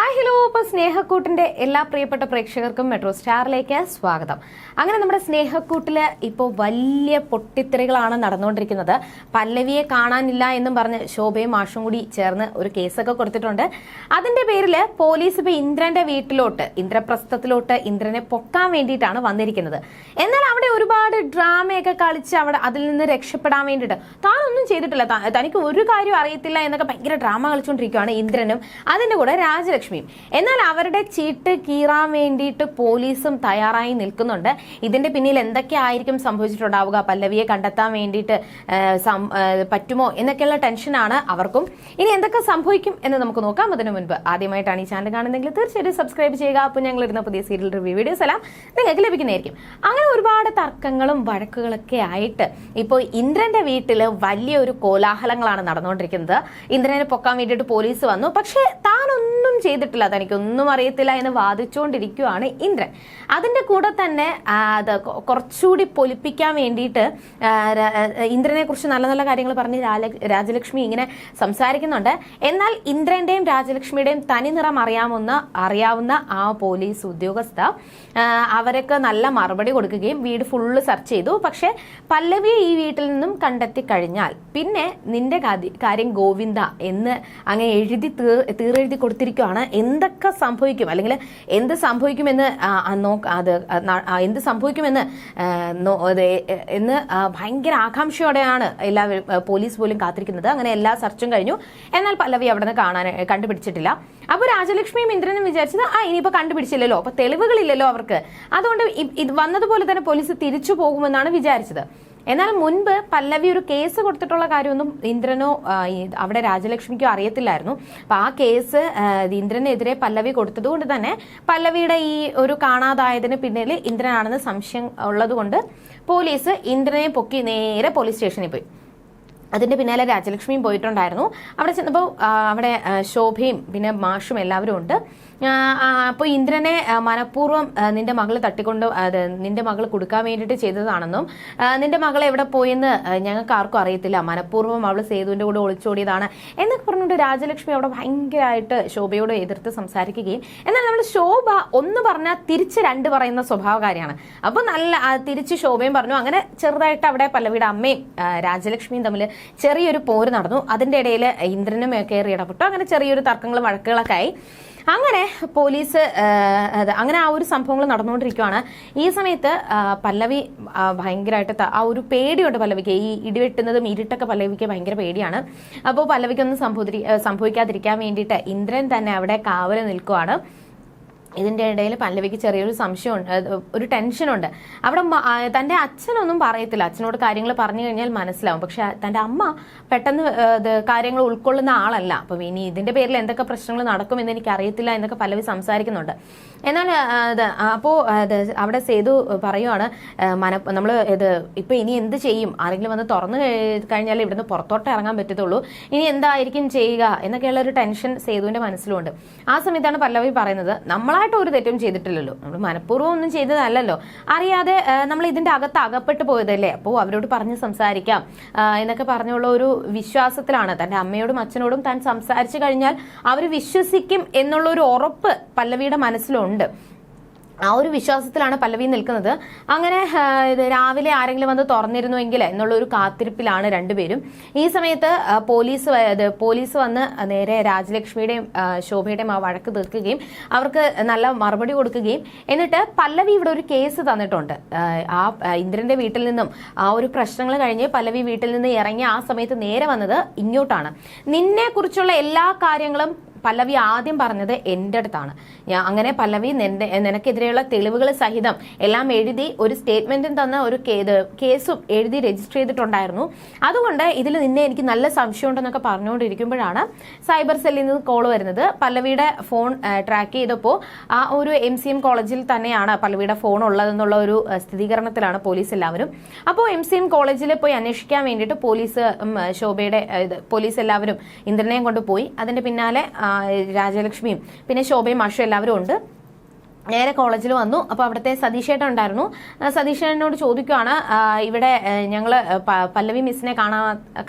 Hi hello ഇപ്പോൾ സ്നേഹക്കൂട്ടിന്റെ എല്ലാ പ്രിയപ്പെട്ട പ്രേക്ഷകർക്കും മെട്രോ സ്റ്റാറിലേക്ക് സ്വാഗതം. അങ്ങനെ നമ്മുടെ സ്നേഹക്കൂട്ടിൽ ഇപ്പോൾ വലിയ പൊട്ടിത്തെറികളാണ് നടന്നുകൊണ്ടിരിക്കുന്നത്. പല്ലവിയെ കാണാനില്ല എന്നും പറഞ്ഞ് ശോഭയും മാഷും കൂടി ചേർന്ന് ഒരു കേസൊക്കെ കൊടുത്തിട്ടുണ്ട്. അതിന്റെ പേരിൽ പോലീസ് ഇപ്പോൾ ഇന്ദ്രന്റെ വീട്ടിലോട്ട് ഇന്ദ്രപ്രസ്ഥത്തിലോട്ട് ഇന്ദ്രനെ പൊക്കാൻ വേണ്ടിയിട്ടാണ് വന്നിരിക്കുന്നത്. എന്നാൽ ഒരുപാട് ഡ്രാമയൊക്കെ കളിച്ച് അവിടെ അതിൽ നിന്ന് രക്ഷപ്പെടാൻ വേണ്ടിയിട്ട്. താനൊന്നും ചെയ്തിട്ടില്ല. തനിക്ക് ഒരു കാര്യം അറിയത്തില്ല എന്നൊക്കെ ഭയങ്കര ഡ്രാമ കളിച്ചുകൊണ്ടിരിക്കുകയാണ് ഇന്ദ്രനും അതിന്റെ കൂടെ രാജലക്ഷ്മിയും. എന്നാൽ അവരുടെ ചീട്ട് കീറാൻ വേണ്ടിയിട്ട് പോലീസും തയ്യാറായി നിൽക്കുന്നുണ്ട്. ഇതിന്റെ പിന്നിൽ എന്തൊക്കെ ആയിരിക്കും സംഭവിച്ചിട്ടുണ്ടാവുക പല്ലവിയെ കണ്ടെത്താൻ വേണ്ടിയിട്ട് പറ്റുമോ എന്നൊക്കെയുള്ള ടെൻഷനാണ് അവർക്കും. ഇനി എന്തൊക്കെ സംഭവിക്കും എന്ന് നമുക്ക് നോക്കാം. അതിനു മുൻപ് ആദ്യമായിട്ടാണ് ഈ ചാനൽ കാണുന്നതെങ്കിൽ തീർച്ചയായിട്ടും സബ്സ്ക്രൈബ് ചെയ്യുക. അപ്പോൾ ഞങ്ങൾ ഇരുന്ന പുതിയ സീരിയൽ റിവ്യൂ വീഡിയോസ് എല്ലാം നിങ്ങൾക്ക് ലഭിക്കുന്നതായിരിക്കും. അങ്ങനെ ഒരുപാട് തർക്കങ്ങളും വഴക്കുകളൊക്കെ ആയിട്ട് ഇപ്പോൾ ഇന്ദ്രന്റെ വീട്ടിൽ വലിയൊരു കോലാഹലങ്ങളാണ് നടന്നുകൊണ്ടിരിക്കുന്നത്. ഇന്ദ്രനെ പൊക്കാൻ വേണ്ടിയിട്ട് പോലീസ് വന്നു. പക്ഷേ താനൊന്നും ചെയ്തിട്ടില്ല. തനിക്കൊന്നും അറിയത്തില്ല എന്ന് വാദിച്ചുകൊണ്ടിരിക്കുകയാണ് ഇന്ദ്രൻ. അതിന്റെ കൂടെ തന്നെ അത് കുറച്ചുകൂടി പൊലിപ്പിക്കാൻ വേണ്ടിയിട്ട് ഇന്ദ്രനെ കുറിച്ച് നല്ല നല്ല കാര്യങ്ങൾ പറഞ്ഞ് രാജലക്ഷ്മി ഇങ്ങനെ സംസാരിക്കുന്നുണ്ട്. എന്നാൽ ഇന്ദ്രന്റെയും രാജലക്ഷ്മിയുടെയും തനി നിറം അറിയാവുന്ന ആ പോലീസ് ഉദ്യോഗസ്ഥ അവരൊക്കെ നല്ല മറുപടി കൊടുക്കുകയും വീട് ഫുള്ള് സെർച്ച് ചെയ്തു. പക്ഷെ പല്ലവിയെ ഈ വീട്ടിൽ നിന്നും കണ്ടെത്തി കഴിഞ്ഞാൽ പിന്നെ നിന്റെ കാര്യം ഗോവിന്ദ എന്ന് അങ്ങനെ എഴുതി തീർ തീറെഴുതി കൊടുത്തിരിക്കുകയാണ് എന്തൊക്കെ സംഭവിക്കും അല്ലെങ്കിൽ എന്ത് സംഭവിക്കുമെന്ന് നോക്ക അത് എന്ത് സംഭവിക്കുമെന്ന് എന്ന് ഭയങ്കര ആകാംക്ഷയോടെയാണ് എല്ലാവരും പോലീസ് പോലും കാത്തിരിക്കുന്നത്. അങ്ങനെ എല്ലാ സെർച്ചും കഴിഞ്ഞു. എന്നാൽ പല്ലവി അവിടെ നിന്ന് കാണാൻ കണ്ടുപിടിച്ചിട്ടില്ല. അപ്പോൾ രാജലക്ഷ്മിയും ഇന്ദ്രനും വിചാരിച്ചത് ആ ഇനിയിപ്പോൾ കണ്ടുപിടിച്ചില്ലല്ലോ അപ്പോൾ തെളിവുകളില്ലല്ലോ അവർക്ക്. അതുകൊണ്ട് ഇത് വന്നതുപോലെ തന്നെ പോലീസ് തിരിച്ചു പോകുമെന്നാണ് വിചാരിച്ചത്. എന്നാൽ മുൻപ് പല്ലവി ഒരു കേസ് കൊടുത്തിട്ടുള്ള കാര്യമൊന്നും ഇന്ദ്രനോ അവിടെ രാജലക്ഷ്മിക്കോ അറിയത്തില്ലായിരുന്നു. അപ്പൊ ആ കേസ് ഇന്ദ്രനെതിരെ പല്ലവി കൊടുത്തതുകൊണ്ട് തന്നെ പല്ലവിയുടെ ഈ ഒരു കാണാതായതിന് പിന്നിൽ ഇന്ദ്രനാണെന്ന് സംശയം ഉള്ളതുകൊണ്ട് പോലീസ് ഇന്ദ്രനെ പൊക്കി നേരെ പോലീസ് സ്റ്റേഷനിൽ പോയി. അതിന്റെ പിന്നാലെ രാജലക്ഷ്മിയും പോയിട്ടുണ്ടായിരുന്നു. അവിടെ ചെന്നപ്പോൾ അവിടെ ശോഭയും പിന്നെ മാഷും എല്ലാവരും ഉണ്ട്. അപ്പോൾ ഇന്ദ്രനെ മനഃപൂർവം നിന്റെ മകൾ തട്ടിക്കൊണ്ട് നിന്റെ മകൾ കൊടുക്കാൻ വേണ്ടിയിട്ട് ചെയ്തതാണെന്നും നിന്റെ മകൾ എവിടെ പോയെന്ന് ഞങ്ങൾക്ക് ആർക്കും അറിയത്തില്ല. മനഃപൂർവം അവൾ സേതുവിന്റെ കൂടെ ഒളിച്ചോടിയതാണ്. എന്നൊക്കെ പറഞ്ഞുകൊണ്ട് രാജലക്ഷ്മി അവിടെ ഭയങ്കരമായിട്ട് ശോഭയോട് എതിർത്ത് സംസാരിക്കുകയും എന്നാൽ നമ്മൾ ശോഭ ഒന്ന് പറഞ്ഞാൽ തിരിച്ച് രണ്ട് പറയുന്ന സ്വഭാവകാരിയാണ്. അപ്പോൾ നല്ല തിരിച്ച് ശോഭയും പറഞ്ഞു. അങ്ങനെ ചെറുതായിട്ട് അവിടെ പല്ലവിയുടെ അമ്മയും രാജലക്ഷ്മിയും തമ്മിൽ ചെറിയൊരു പോര് നടന്നു. അതിന്റെ ഇടയിൽ ഇന്ദ്രനും കയറി ഇടപെട്ടു. അങ്ങനെ ചെറിയൊരു തർക്കങ്ങളും വഴക്കുകളൊക്കെ ആയി. അങ്ങനെ പോലീസ് അങ്ങനെ ആ ഒരു സംഭവങ്ങൾ നടന്നുകൊണ്ടിരിക്കുകയാണ് ഈ സമയത്ത് പല്ലവി ഭയങ്കരമായിട്ട് ആ ഒരു പേടിയുണ്ട് പല്ലവിക്ക്. ഈ ഇടിവെട്ടുന്നതും ഇരുട്ടൊക്കെ പല്ലവിക്ക് ഭയങ്കര പേടിയാണ്. അപ്പോൾ പല്ലവിക്കൊന്നും സംഭവി സംഭവിക്കാതിരിക്കാൻ വേണ്ടിയിട്ട് ഇന്ദ്രൻ തന്നെ അവിടെ കാവൽ നിൽക്കുവാണ്. ഇതിന്റെ ഇടയിൽ പല്ലവിക്ക് ചെറിയൊരു സംശയമുണ്ട്. ഒരു ടെൻഷനുണ്ട്. അവിടെ തന്റെ അച്ഛനൊന്നും പറയത്തില്ല. അച്ഛനോട് കാര്യങ്ങൾ പറഞ്ഞു കഴിഞ്ഞാൽ മനസ്സിലാവും. പക്ഷെ തന്റെ അമ്മ പെട്ടെന്ന് കാര്യങ്ങൾ ഉൾക്കൊള്ളുന്ന ആളല്ല. അപ്പം ഇനി ഇതിന്റെ പേരിൽ എന്തൊക്കെ പ്രശ്നങ്ങൾ നടക്കുമെന്ന് എനിക്ക് അറിയത്തില്ല എന്നൊക്കെ പല്ലവി സംസാരിക്കുന്നുണ്ട്. എന്നാൽ അപ്പോൾ അവിടെ സേതു പറയുവാണ് മന നമ്മൾ ഇത് ഇപ്പം ഇനി എന്ത് ചെയ്യും? ആരെങ്കിലും വന്ന് തുറന്നു കഴിഞ്ഞാൽ ഇവിടുന്ന് പുറത്തോട്ട് ഇറങ്ങാൻ പറ്റത്തുള്ളൂ. ഇനി എന്തായിരിക്കും ചെയ്യുക? എന്നൊക്കെയുള്ള ഒരു ടെൻഷൻ സേതുവിന്റെ മനസ്സിലുണ്ട്. ആ സമയത്താണ് പല്ലവി പറയുന്നത് നമ്മളായിട്ട് ഒരു തെറ്റും ചെയ്തിട്ടില്ലല്ലോ. നമ്മൾ മനഃപൂർവം ഒന്നും ചെയ്തതല്ലല്ലോ. അറിയാതെ നമ്മൾ ഇതിന്റെ അകത്ത് അകപ്പെട്ടു പോയതല്ലേ? അപ്പോൾ അവരോട് പറഞ്ഞ് സംസാരിക്കാം. എന്നൊക്കെ പറഞ്ഞുള്ള ഒരു വിശ്വാസത്തിലാണ്. തന്റെ അമ്മയോടും അച്ഛനോടും താൻ സംസാരിച്ചു കഴിഞ്ഞാൽ അവർ വിശ്വസിക്കും എന്നുള്ള ഒരു ഉറപ്പ് പല്ലവിയുടെ മനസ്സിലുണ്ട്. ആ ഒരു വിശ്വാസത്തിലാണ് പല്ലവി നിൽക്കുന്നത്. അങ്ങനെ രാവിലെ ആരെങ്കിലും വന്ന് തുറന്നിരുന്നുവെങ്കിൽ എന്നുള്ള ഒരു കാത്തിരിപ്പിലാണ് രണ്ടുപേരും. ഈ സമയത്ത് പോലീസ് പോലീസ് വന്ന് നേരെ രാജലക്ഷ്മിയുടെയും ശോഭയുടെയും ആ വഴക്ക് തീർക്കുകയും അവർക്ക് നല്ല മറുപടി കൊടുക്കുകയും എന്നിട്ട് പല്ലവി ഇവിടെ ഒരു കേസ് തന്നിട്ടുണ്ട്. ആ, ഇന്ദ്രന്റെ വീട്ടിൽ നിന്നും ആ ഒരു പ്രശ്നങ്ങൾ കഴിഞ്ഞ് പല്ലവി വീട്ടിൽ നിന്ന് ഇറങ്ങി ആ സമയത്ത് നേരെ വന്നത് ഇങ്ങോട്ടാണ്. നിന്നെ കുറിച്ചുള്ള എല്ലാ കാര്യങ്ങളും പല്ലവി ആദ്യം പറഞ്ഞത് എന്റെ അടുത്താണ്. ഞാൻ അങ്ങനെ പല്ലവി നിനക്കെതിരെയുള്ള തെളിവുകൾ സഹിതം എല്ലാം എഴുതി ഒരു സ്റ്റേറ്റ്മെന്റും തന്ന ഒരു കേസും എഴുതി രജിസ്റ്റർ ചെയ്തിട്ടുണ്ടായിരുന്നു. അതുകൊണ്ട് ഇതിൽ നിന്നെ എനിക്ക് നല്ല സംശയം സംശയമുണ്ടെന്നൊക്കെ പറഞ്ഞുകൊണ്ടിരിക്കുമ്പോഴാണ് സൈബർ സെല്ലിൽ നിന്ന് കോൾ വരുന്നത്. പല്ലവിയുടെ ഫോൺ ട്രാക്ക് ചെയ്തപ്പോൾ ആ ഒരു എം സി എം കോളേജിൽ തന്നെയാണ് പല്ലവിയുടെ ഫോൺ ഉള്ളതെന്നുള്ള ഒരു സ്ഥിരീകരണത്തിലാണ് പോലീസ് എല്ലാവരും. അപ്പോൾ എം സി എം കോളേജിൽ പോയി അന്വേഷിക്കാൻ വേണ്ടിയിട്ട് പോലീസ് ശോഭയുടെ പോലീസ് എല്ലാവരും ഇന്ദ്രനെയും കൊണ്ടുപോയി. അതിന്റെ പിന്നാലെ രാജലക്ഷ്മിയും പിന്നെ ശോഭയും മാഷും എല്ലാവരും ഉണ്ട്. നേരെ കോളേജിൽ വന്നു. അപ്പോൾ അവിടുത്തെ സതീഷേട്ടൻ ഉണ്ടായിരുന്നു. സതീഷേട്ടനോട് ചോദിക്കുവാണ് ഇവിടെ ഞങ്ങൾ പല്ലവി മിസ്സിനെ കാണാ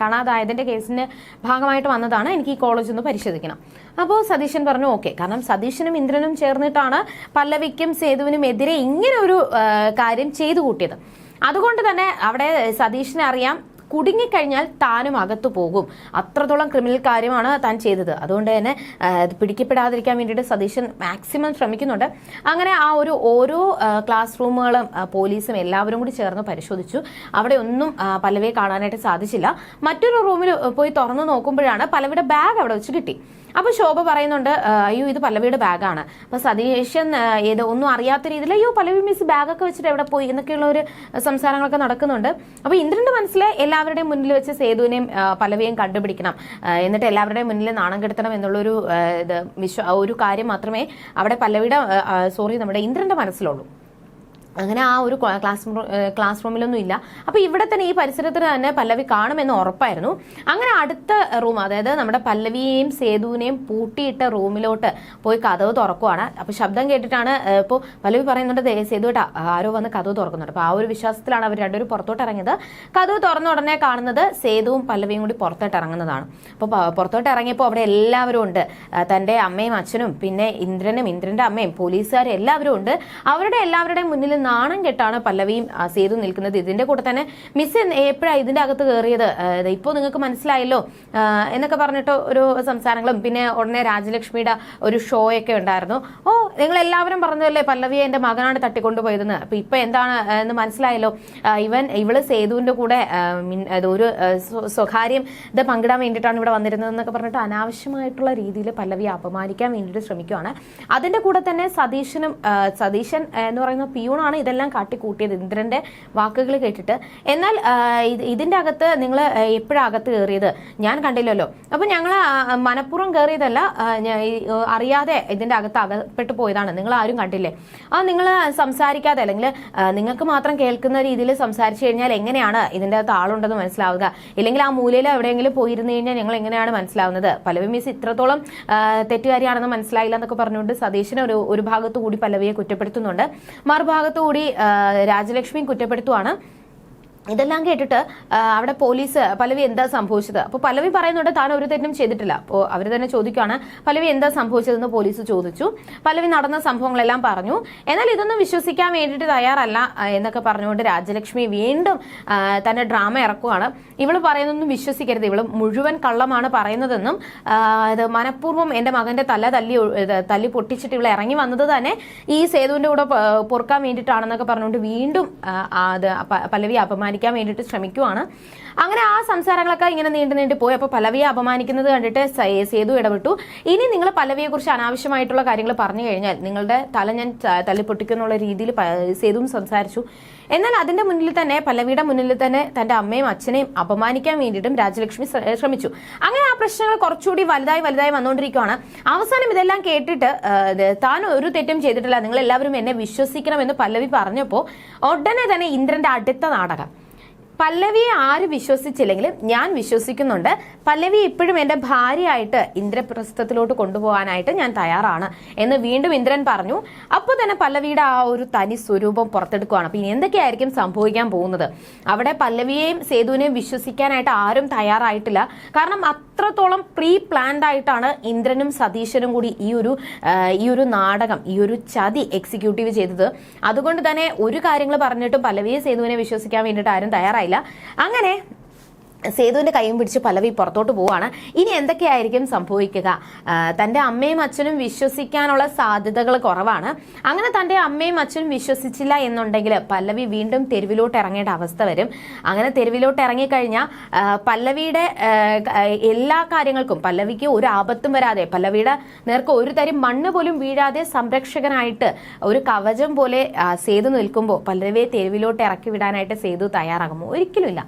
കാണാതായതിന്റെ കേസിന് ഭാഗമായിട്ട് വന്നതാണ്. എനിക്ക് ഈ കോളേജ് ഒന്ന് പരിശോധിക്കണം. അപ്പോൾ സതീശൻ പറഞ്ഞു ഓക്കെ. കാരണം സതീശനും ഇന്ദ്രനും ചേർന്നിട്ടാണ് പല്ലവിക്കും സേതുവിനും എതിരെ ഇങ്ങനെ ഒരു കാര്യം ചെയ്തു കൂട്ടിയത്. അതുകൊണ്ട് തന്നെ അവിടെ സതീഷിനെ അറിയാം. കുടുങ്ങിക്കഴിഞ്ഞാൽ താനും അകത്തു പോകും. അത്രത്തോളം ക്രിമിനൽ കാര്യമാണ് താൻ ചെയ്തത്. അതുകൊണ്ട് തന്നെ പിടിക്കപ്പെടാതിരിക്കാൻ വേണ്ടിയിട്ട് സതീശൻ മാക്സിമം ശ്രമിക്കുന്നുണ്ട്. അങ്ങനെ ആ ഒരു ഓരോ ക്ലാസ് റൂമുകളും പോലീസും എല്ലാവരും കൂടി ചേർന്ന് പരിശോധിച്ചു. അവിടെ ഒന്നും പലവേ കാണാനായിട്ട് സാധിച്ചില്ല. മറ്റൊരു റൂമിൽ പോയി തുറന്നു നോക്കുമ്പോഴാണ് പല്ലവിയുടെ ബാഗ് അവിടെ വെച്ച് കിട്ടി. അപ്പൊ ശോഭ പറയുന്നുണ്ട് അയ്യോ ഇത് പല്ലവിയുടെ ബാഗാണ് അപ്പൊ സതീശൻ ഏത് ഒന്നും അറിയാത്ത രീതിയിൽ അയ്യോ പല്ലവി മിസ് ബാഗൊക്കെ വെച്ചിട്ട് എവിടെ പോയി? എന്നൊക്കെയുള്ള ഒരു സംസാരങ്ങളൊക്കെ നടക്കുന്നുണ്ട്. അപ്പൊ ഇന്ദ്രന്റെ മനസ്സിലെ മനസ്സിൽ എല്ലാവരുടെയും മുന്നിൽ വെച്ച് സേതുവിനെയും ആ, കണ്ടുപിടിക്കണം. എന്നിട്ട് എല്ലാവരുടെയും മുന്നിൽ നാണം കെടുത്തണം എന്നുള്ളൊരു ഇത് വിശ്വ ഒരു കാര്യം മാത്രമേ അവിടെ പല്ലവിയുടെ സോറി നമ്മുടെ ഇന്ദ്രന്റെ മനസ്സിലുള്ളൂ. അങ്ങനെ ആ ഒരു ക്ലാസ് ക്ലാസ് റൂമിലൊന്നും ഇല്ല. അപ്പൊ ഇവിടെ തന്നെ ഈ പരിസരത്തിൽ തന്നെ പല്ലവി കാണുമെന്ന് ഉറപ്പായിരുന്നു. അങ്ങനെ അടുത്ത റൂം അതായത് നമ്മുടെ പല്ലവിയെയും സേതുവിനെയും പൂട്ടിയിട്ട റൂമിലോട്ട് പോയി കഥവ് തുറക്കുവാണ്. അപ്പൊ ശബ്ദം കേട്ടിട്ടാണ് ഇപ്പോൾ പല്ലവി പറയുന്നുണ്ട് "ദേ സേതുവേട്ടാ ആരോ വന്ന് കഥവ് തുറക്കുന്നുണ്ട്. അപ്പൊ ആ ഒരു വിശ്വാസത്തിലാണ് അവർ രണ്ടുപേരും പുറത്തോട്ട് ഇറങ്ങിയത്. കഥവ് തുറന്ന ഉടനെ കാണുന്നത് സേതുവും പല്ലവിയും കൂടി പുറത്തോട്ട് ഇറങ്ങുന്നതാണ്. അപ്പോൾ പുറത്തോട്ട് ഇറങ്ങിയപ്പോൾ അവിടെ എല്ലാവരും ഉണ്ട്. തന്റെ അമ്മയും അച്ഛനും പിന്നെ ഇന്ദ്രനും ഇന്ദ്രന്റെ അമ്മയും പോലീസുകാരും എല്ലാവരും ഉണ്ട്. അവരുടെ എല്ലാവരുടെയും മുന്നിൽ നാണം കെട്ടാണ് പല്ലവിയും സേതു നിൽക്കുന്നത്. ഇതിന്റെ കൂടെ തന്നെ മിസ് എപ്പോഴാണ് ഇതിന്റെ അകത്ത് കയറിയത്? ഇപ്പോൾ നിങ്ങൾക്ക് മനസ്സിലായല്ലോ. എന്നൊക്കെ പറഞ്ഞിട്ട് ഒരു സംസാരങ്ങളും പിന്നെ ഉടനെ രാജലക്ഷ്മിയുടെ ഒരു ഷോ ഒക്കെ ഉണ്ടായിരുന്നു. ഓ നിങ്ങൾ എല്ലാവരും പറഞ്ഞതല്ലേ പല്ലവിയെ എന്റെ മകനാണ് തട്ടിക്കൊണ്ടുപോയതെന്ന്? അപ്പൊ ഇപ്പൊ എന്താണ് എന്ന് മനസ്സിലായല്ലോ. ഇവൻ ഇവൾ സേതുവിന്റെ കൂടെ ഒരു സ്വകാര്യം ഇത് പങ്കിടാൻ വേണ്ടിയിട്ടാണ് ഇവിടെ വന്നിരുന്നത് എന്നൊക്കെ പറഞ്ഞിട്ട് അനാവശ്യമായിട്ടുള്ള രീതിയിൽ പല്ലവിയെ അപമാനിക്കാൻ വേണ്ടിയിട്ട് ശ്രമിക്കുകയാണ് അതിന്റെ കൂടെ തന്നെ സതീശനും സതീശൻ എന്ന് പറയുന്ന പിയൂണാണ് ഇതെല്ലാം കാട്ടിക്കൂട്ടിയത്. ഇന്ദ്രന്റെ വാക്കുകൾ കേട്ടിട്ട്. എന്നാൽ ഇതിന്റെ അകത്ത് നിങ്ങൾ എപ്പോഴകത്ത് കയറിയത്? ഞാൻ കണ്ടില്ലല്ലോ. അപ്പൊ ഞങ്ങൾ മനഃപൂർവം കയറിയതല്ല അറിയാതെ ഇതിന്റെ അകത്ത് അകപ്പെട്ടു പോയതാണ്. നിങ്ങൾ ആരും കണ്ടില്ലേ? ആ നിങ്ങൾ സംസാരിക്കാതെ അല്ലെങ്കിൽ നിങ്ങൾക്ക് മാത്രം കേൾക്കുന്ന രീതിയിൽ സംസാരിച്ചു കഴിഞ്ഞാൽ എങ്ങനെയാണ് ഇതിന്റെ അകത്ത് ആളുണ്ടെന്ന് മനസ്സിലാവുക? ഇല്ലെങ്കിൽ ആ മൂലയിൽ എവിടെയെങ്കിലും പോയിരുന്നു കഴിഞ്ഞാൽ ഞങ്ങൾ എങ്ങനെയാണ് മനസ്സിലാവുന്നത്? പലവി മിസ് ഇത്രത്തോളം തെറ്റുകാരിയാണെന്ന് മനസ്സിലായില്ല എന്നൊക്കെ പറഞ്ഞുകൊണ്ട് സതീശനെ ഒരു ഒരു ഭാഗത്തു കൂടി പലവിയെ കുറ്റപ്പെടുത്തുന്നുണ്ട്. മറുഭാഗത്തു കൂടി രാജലക്ഷ്മി കുറ്റപ്പെടുത്തുവാണ്. ഇതെല്ലാം കേട്ടിട്ട് അവിടെ പോലീസ് പലവി എന്താ സംഭവിച്ചത്? അപ്പോൾ പലവി പറയുന്നുണ്ട് താൻ ഒരു തെറ്റും ചെയ്തിട്ടില്ല. അപ്പോൾ അവർ തന്നെ ചോദിക്കുകയാണ് പലവി എന്താ സംഭവിച്ചതെന്ന് പോലീസ് ചോദിച്ചു. പലവി നടന്ന സംഭവങ്ങളെല്ലാം പറഞ്ഞു. എന്നാൽ ഇതൊന്നും വിശ്വസിക്കാൻ വേണ്ടിയിട്ട് തയ്യാറല്ല എന്നൊക്കെ പറഞ്ഞുകൊണ്ട് രാജലക്ഷ്മി വീണ്ടും തന്നെ ഡ്രാമ ഇറക്കുകയാണ് ഇവൾ പറയുന്നൊന്നും വിശ്വസിക്കരുത്. ഇവൾ മുഴുവൻ കള്ളമാണ് പറയുന്നതെന്നും ഇത് മനഃപൂർവം എന്റെ മകന്റെ തല തല്ലി തല്ലി പൊട്ടിച്ചിട്ട് ഇവൾ ഇറങ്ങി വന്നത് തന്നെ ഈ സേതുവിന്റെ കൂടെ പൊറുക്കാൻ വേണ്ടിയിട്ടാണെന്നൊക്കെ പറഞ്ഞുകൊണ്ട് വീണ്ടും പലവി പല്ലവി അപമാനിക്കാൻ വേണ്ടിയിട്ട് ശ്രമിക്കുവാണ്. അങ്ങനെ ആ സംസാരങ്ങളൊക്കെ ഇങ്ങനെ നീണ്ടു നീണ്ടു പോയി. അപ്പോൾ പലവിയെ അപമാനിക്കുന്നത് കണ്ടിട്ട് സേതു ഇടപെട്ടു. ഇനി നിങ്ങൾ പലവിയെ കുറിച്ച് അനാവശ്യമായിട്ടുള്ള കാര്യങ്ങൾ പറഞ്ഞു കഴിഞ്ഞാൽ നിങ്ങളുടെ തല ഞാൻ തല്ലിപ്പൊട്ടിക്കുന്നുള്ള തല്ലി പൊട്ടിക്കുന്നുള്ള രീതിയിൽ സേതുവും സംസാരിച്ചു. എന്നാൽ അതിന്റെ മുന്നിൽ തന്നെ പല്ലവിയുടെ മുന്നിൽ തന്നെ തന്റെ അമ്മയും അച്ഛനെയും അപമാനിക്കാൻ വേണ്ടിയിട്ടും രാജലക്ഷ്മി ശ്രമിച്ചു. അങ്ങനെ ആ പ്രശ്നങ്ങൾ കുറച്ചുകൂടി വലുതായി വലുതായി വന്നുകൊണ്ടിരിക്കുകയാണ് അവസാനം ഇതെല്ലാം കേട്ടിട്ട് താൻ ഒരു തെറ്റും ചെയ്തിട്ടില്ല. നിങ്ങൾ എല്ലാവരും എന്നെ വിശ്വസിക്കണം എന്ന് പല്ലവി പറഞ്ഞപ്പോൾ ഉടനെ തന്നെ ഇന്ദ്രന്റെ അടുത്ത നാടകം. പല്ലവിയെ ആര് വിശ്വസിച്ചില്ലെങ്കിലും ഞാൻ വിശ്വസിക്കുന്നുണ്ട്. പല്ലവി ഇപ്പോഴും എന്റെ ഭാര്യയായിട്ട് ഇന്ദ്രപ്രസ്ഥത്തിലോട്ട് കൊണ്ടുപോകാനായിട്ട് ഞാൻ തയ്യാറാണ് എന്ന് വീണ്ടും ഇന്ദ്രൻ പറഞ്ഞു. അപ്പോൾ തന്നെ പല്ലവിയുടെ ആ ഒരു തനി സ്വരൂപം പുറത്തെടുക്കുകയാണ് അപ്പൊ ഇനി എന്തൊക്കെയായിരിക്കും സംഭവിക്കാൻ പോകുന്നത്? അവിടെ പല്ലവിയെയും സേതുവിനെയും വിശ്വസിക്കാനായിട്ട് ആരും തയ്യാറായിട്ടില്ല. കാരണം അത്രത്തോളം പ്രീ പ്ലാൻഡ് ആയിട്ടാണ് ഇന്ദ്രനും സതീശനും കൂടി ഈ ഒരു ഈ ഒരു നാടകം ഈ ഒരു ചതി എക്സിക്യൂട്ടീവ് ചെയ്തത്. അതുകൊണ്ട് തന്നെ ഒരു കാര്യങ്ങൾ പറഞ്ഞിട്ടും പല്ലവിയെ സേതുവിനെ വിശ്വസിക്കാൻ വേണ്ടിയിട്ട് ആരും തയ്യാറായില്ല. അങ്ങനെ സേതുവിന്റെ കൈയും പിടിച്ച് പലവി പുറത്തോട്ട് പോവാണ്. ഇനി എന്തൊക്കെയായിരിക്കും സംഭവിക്കുക? തന്റെ അമ്മയും അച്ഛനും വിശ്വസിക്കാനുള്ള സാധ്യതകൾ കുറവാണ്. അങ്ങനെ തന്റെ അമ്മയും അച്ഛനും വിശ്വസിച്ചില്ല എന്നുണ്ടെങ്കിൽ പല്ലവി വീണ്ടും തെരുവിലോട്ട് ഇറങ്ങേണ്ട അവസ്ഥ വരും. അങ്ങനെ തെരുവിലോട്ട് ഇറങ്ങിക്കഴിഞ്ഞാൽ പല്ലവിയുടെ എല്ലാ കാര്യങ്ങൾക്കും പല്ലവിക്ക് ഒരു ആപത്തും വരാതെ പല്ലവിയുടെ നേർക്ക് ഒരു തരി മണ്ണ് പോലും വീഴാതെ സംരക്ഷകനായിട്ട് ഒരു കവചം പോലെ സേതു നിൽക്കുമ്പോൾ പല്ലവിയെ തെരുവിലോട്ട് ഇറക്കി വിടാനായിട്ട് സേതു തയ്യാറാകുമോ? ഒരിക്കലുമില്ല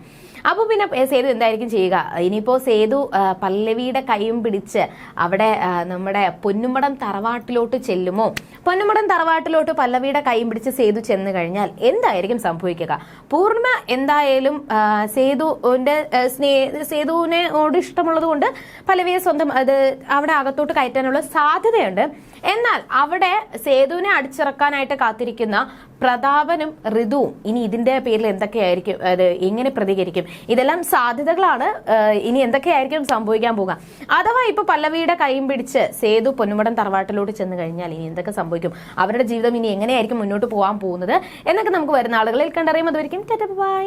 അപ്പോൾ പിന്നെ സേതു എന്തായിരിക്കും ചെയ്യുക? ഇനിയിപ്പോൾ സേതു പല്ലവിയുടെ കൈയും പിടിച്ച് അവിടെ നമ്മുടെ പൊന്നുമടം തറവാട്ടിലോട്ട് ചെല്ലുമോ? പൊന്നുമടം തറവാട്ടിലോട്ട് പല്ലവിയുടെ കൈയും പിടിച്ച് സേതു ചെന്ന് കഴിഞ്ഞാൽ എന്തായിരിക്കും സംഭവിക്കുക? പൂർണിമ എന്തായാലും സേതുവിന്റെ സ്നേ സേതുവിനോട് ഇഷ്ടമുള്ളത് കൊണ്ട് പല്ലവിയെ സ്വന്തം അത് അവിടെ അകത്തോട്ട് കയറ്റാനുള്ള സാധ്യതയുണ്ട്. എന്നാൽ അവിടെ സേതുവിനെ അടിച്ചിറക്കാനായിട്ട് കാത്തിരിക്കുന്ന പ്രതാപനും ഋതുവും. ഇനി ഇതിന്റെ പേരിൽ എന്തൊക്കെയായിരിക്കും? അത് എങ്ങനെ പ്രതികരിക്കും? ഇതെല്ലാം സാധ്യതകളാണ്. ഇനി എന്തൊക്കെയായിരിക്കും സംഭവിക്കാൻ പോകുക? അഥവാ ഇപ്പൊ പല്ലവിയുടെ കൈയും പിടിച്ച് സേതു പൊന്നുമടം തറവാട്ടിലോട്ട് ചെന്ന് കഴിഞ്ഞാൽ ഇനി എന്തൊക്കെ സംഭവിക്കും? അവരുടെ ജീവിതം ഇനി എങ്ങനെയായിരിക്കും മുന്നോട്ട് പോകാൻ പോകുന്നത്? എന്നൊക്കെ നമുക്ക് വരുന്ന ആളുകളിൽ കണ്ടറിയും. അതുവരിക്കും ബൈ.